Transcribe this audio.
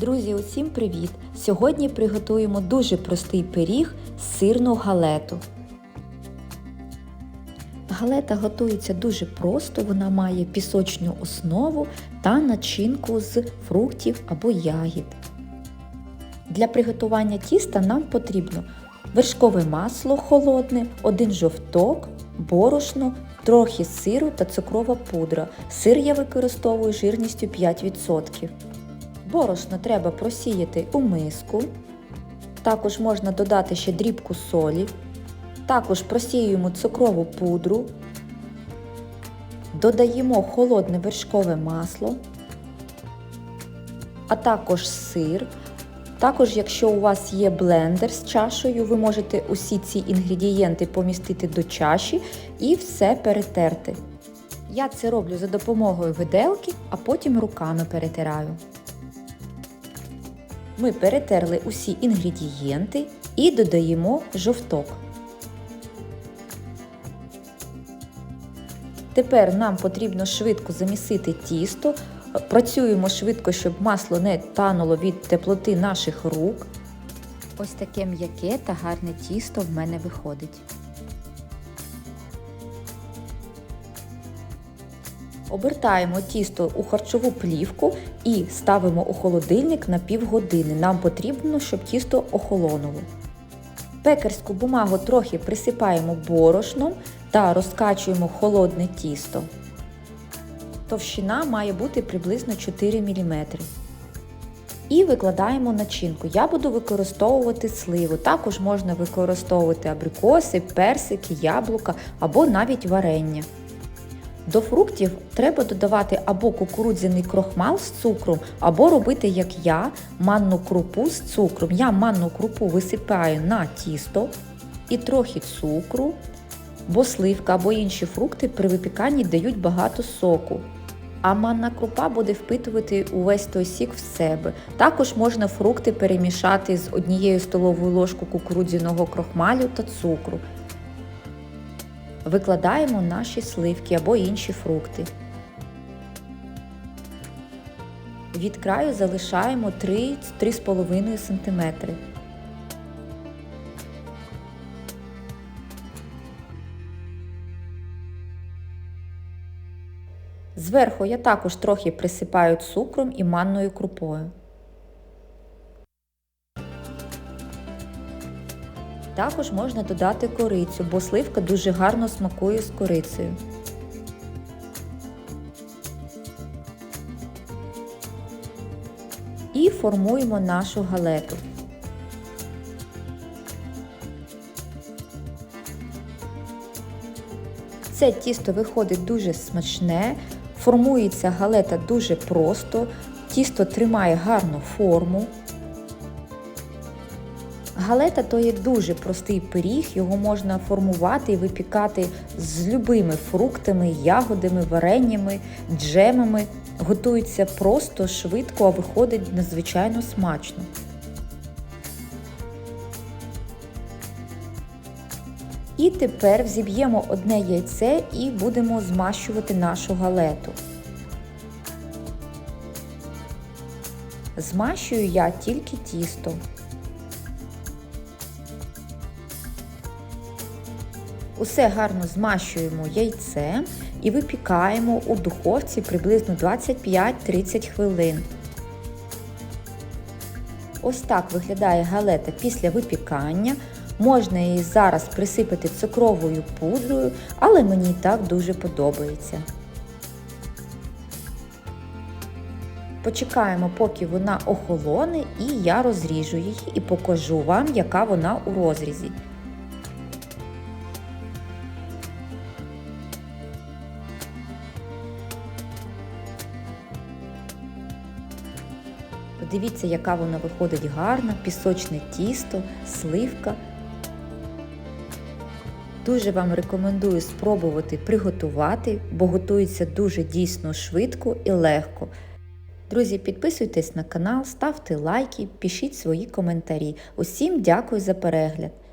Друзі, усім привіт! Сьогодні приготуємо дуже простий пиріг з сирну галету. Галета готується дуже просто, вона має пісочну основу та начинку з фруктів або ягід. Для приготування тіста нам потрібно вершкове масло холодне, один жовток, борошно, трохи сиру та цукрова пудра. Сир я використовую жирністю 5%. Борошно треба просіяти у миску. Також можна додати ще дрібку солі. Також просіюємо цукрову пудру. Додаємо холодне вершкове масло, а також сир. Також, якщо у вас є блендер з чашею, ви можете усі ці інгредієнти помістити до чаші і все перетерти. Я це роблю за допомогою виделки, а потім руками перетираю. Ми перетерли усі інгредієнти і додаємо жовток. Тепер нам потрібно швидко замісити тісто. Працюємо швидко, щоб масло не тануло від теплоти наших рук. Ось таке м'яке та гарне тісто в мене виходить. Обертаємо тісто у харчову плівку і ставимо у холодильник на півгодини. Нам потрібно, щоб тісто охолонуло. Пекарську бумагу трохи присипаємо борошном та розкачуємо холодне тісто. Товщина має бути приблизно 4 мм. І викладаємо начинку. Я буду використовувати сливу. Також можна використовувати абрикоси, персики, яблука або навіть варення. До фруктів треба додавати або кукурудзяний крохмал з цукром, або робити, як я, манну крупу з цукром. Я манну крупу висипаю на тісто і трохи цукру, бо сливка або інші фрукти при випіканні дають багато соку. А манна крупа буде впитувати увесь той сік в себе. Також можна фрукти перемішати з однією столовою ложкою кукурудзяного крохмалю та цукру. Викладаємо наші сливки або інші фрукти. Від краю залишаємо 3-3,5 см. Зверху я також трохи присипаю цукром і манною крупою. Також можна додати корицю, бо сливка дуже гарно смакує з корицею. І формуємо нашу галету. Це тісто виходить дуже смачне, формується галета дуже просто, тісто тримає гарну форму. Галета то є дуже простий пиріг, його можна формувати і випікати з любими фруктами, ягодами, вареннями, джемами. Готується просто, швидко, а виходить надзвичайно смачно. І тепер взіб'ємо одне яйце і будемо змащувати нашу галету. Змащую я тільки тісто. Усе гарно змащуємо яйцем і випікаємо у духовці приблизно 25-30 хвилин. Ось так виглядає галета після випікання. Можна її зараз присипати цукровою пудрою, але мені і так дуже подобається. Почекаємо, поки вона охолоне, і я розріжу її і покажу вам, яка вона у розрізі. Подивіться, яка вона виходить гарна, пісочне тісто, сливка. Дуже вам рекомендую спробувати приготувати, бо готується дуже дійсно швидко і легко. Друзі, підписуйтесь на канал, ставте лайки, пишіть свої коментарі. Усім дякую за перегляд!